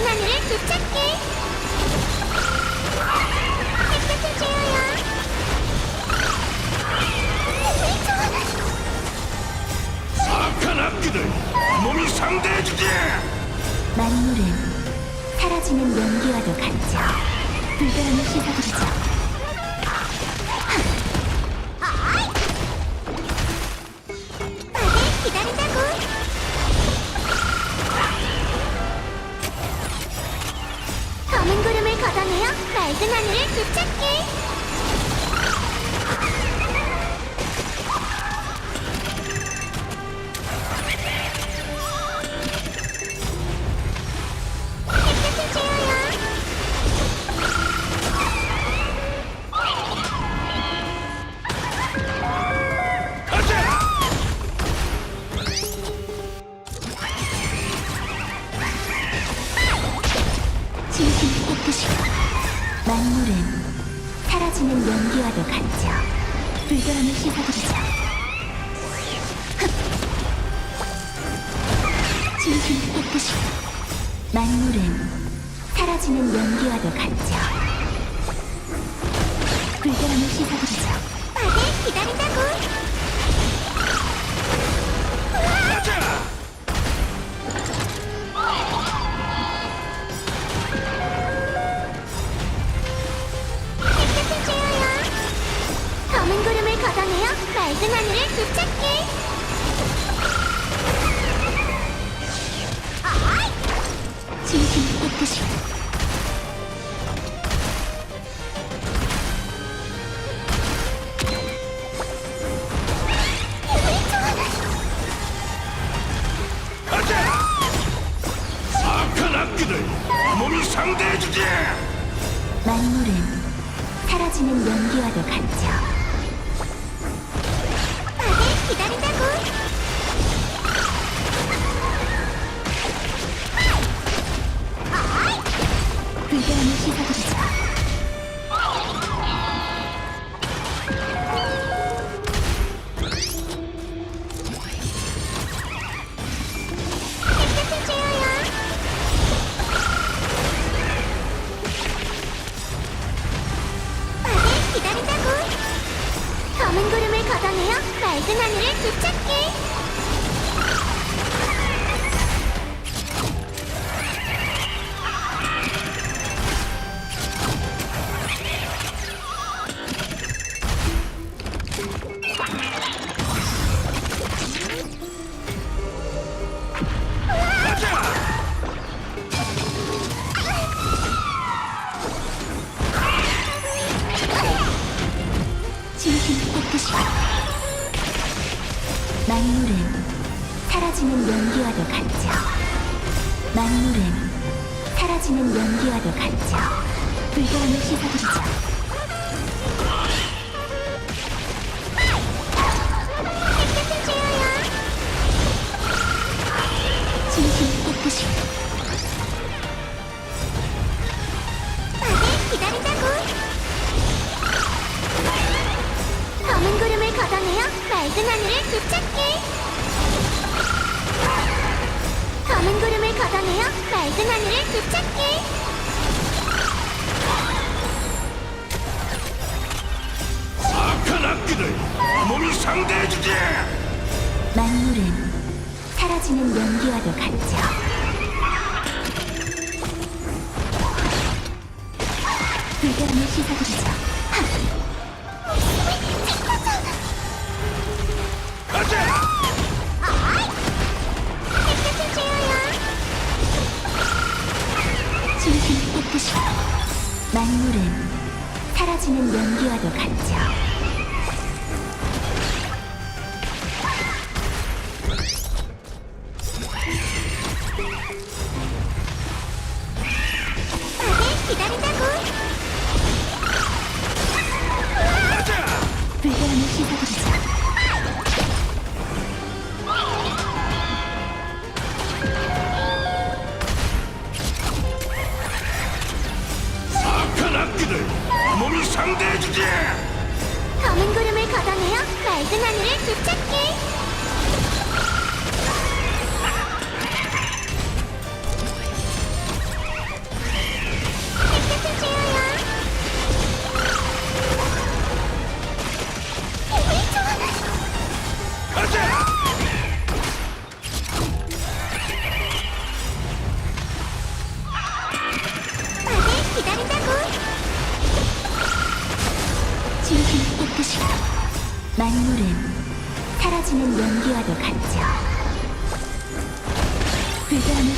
맑은 하늘을 되찾게 햇볕을 쬐어요 악한 악기들 몸이 상대해주지 만물은 사라지는 연기와도 같죠. 불결함을 씻어드리죠. 되 같죠. 불결함을 씻어드리죠. 진심 깨끗이 만물은 사라지는 연기와도 같죠. 불결함을 씻어드리죠. 다들 기다린다고. 맑은 하늘을 되찾게. 진심 깨끗이 가자 악한 악기들 몸이 상대해주지 만물은 사라지는 연기와도 같죠. 다들 기다린다고. 불결함 사라지는 연기와도 같죠. 불결함을 씻어드리죠. 햇볕을 쬐어요. 진심 깨끗이 다들 기다린다고. 검은 구름을 걷어내어 맑은 하늘을 되찾게. 걷어내어 맑은 하늘을 되찾게. 악한 악기들 몸이 상대해주지 만물은 사라지는 연기와도 같죠. 불결함을 씻어드리죠. 사라지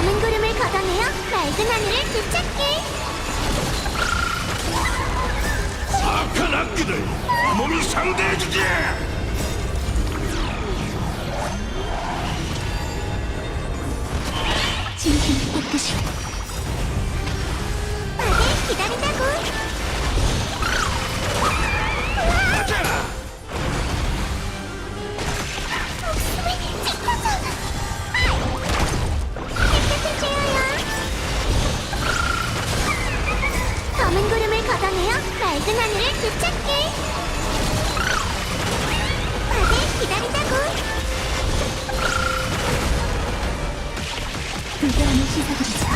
검은 구름을 걷어내어 맑은 하늘을 되찾게. 악한 악기들 몸이 상대해주지 진심 깨끗이. 다들 기다린다고. 불결함을 씻어드리죠.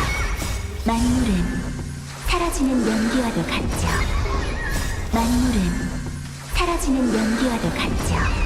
만물은 사라지는 연기와도 같죠. 만물은 사라지는 연기와도 같죠.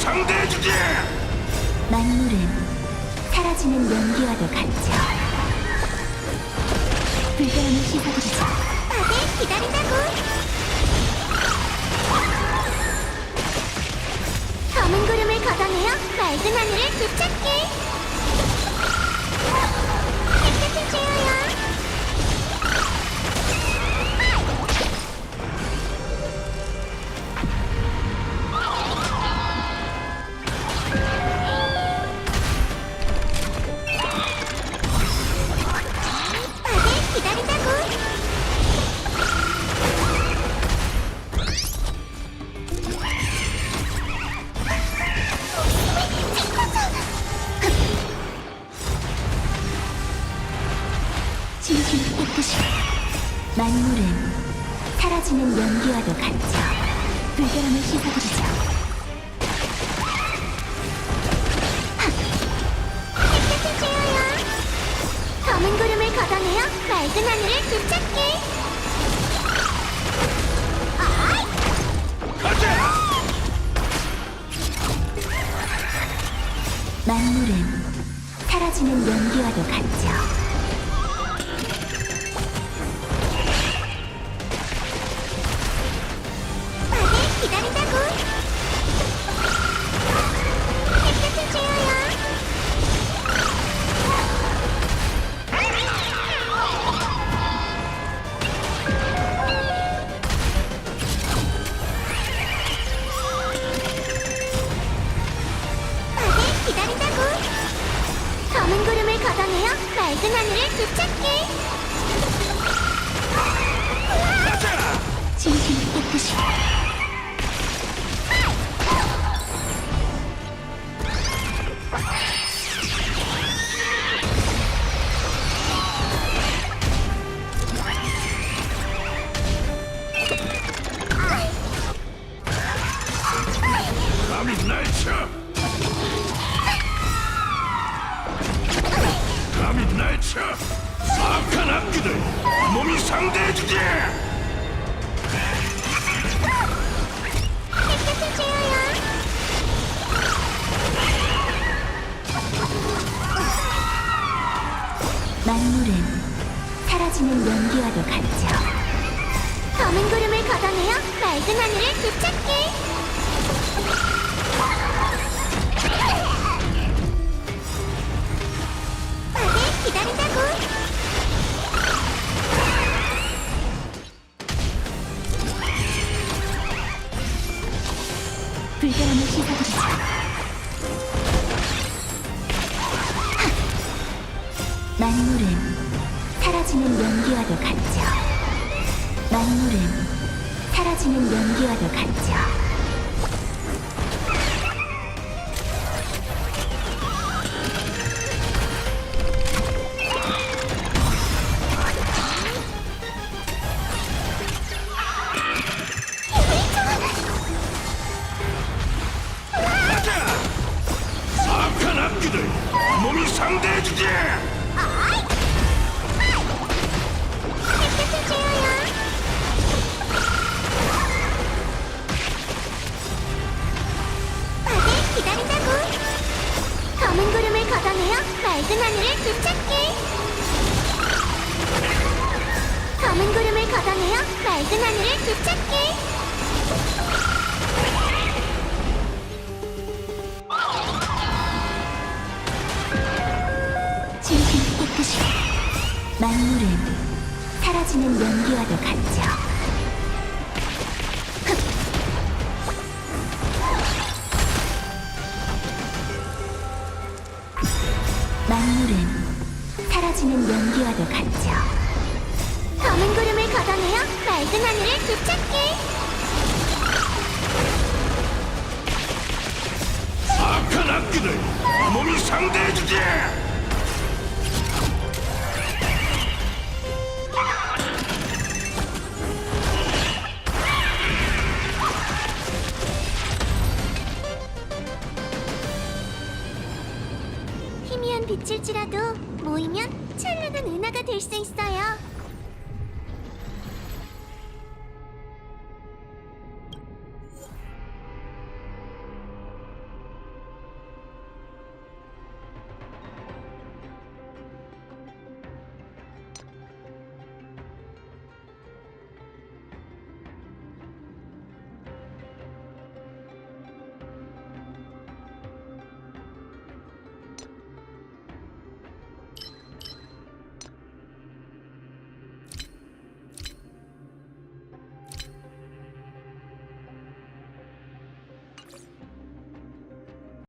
상대해주지 만물은 사라지는 연기와도 같죠. 불결함을 씻어드리죠. 다들 기다린다고. 검은 구름을 걷어내어 맑은 하늘을 되찾게. 진심 깨끗이. 만물은 사라지는 연기와도 같죠. 불결함을 씻어드리죠. 쬐어요. 검은 구름을 걷어내어 맑은 하늘을. 가자 만물은 사라지는 연기와도 같죠. 눈물은 사라지는 연기와도 같죠. 검은 구름을 걷어내어 맑은 하늘을 되찾게. 다들 기다린다고. 불결함을 씻어드리자. 만물은 사라지는 연기와도 같죠. 만물은 사라지는 연기와도 같죠. 걷어내어 맑은 하늘을 되찾게 검은 구름을 걷어내어 맑은 하늘을 되찾게 진심 깨끗이 만물은 사라지는 연기와도 같죠. 사라지는 연기와도 같죠. 검은 구름을 걷어내어 맑은 하늘을 되찾게 악한 악기들 몸이 상대해주지! 희미한 빛일지라도 모이면 찬란한 은하가 될 수 있어요.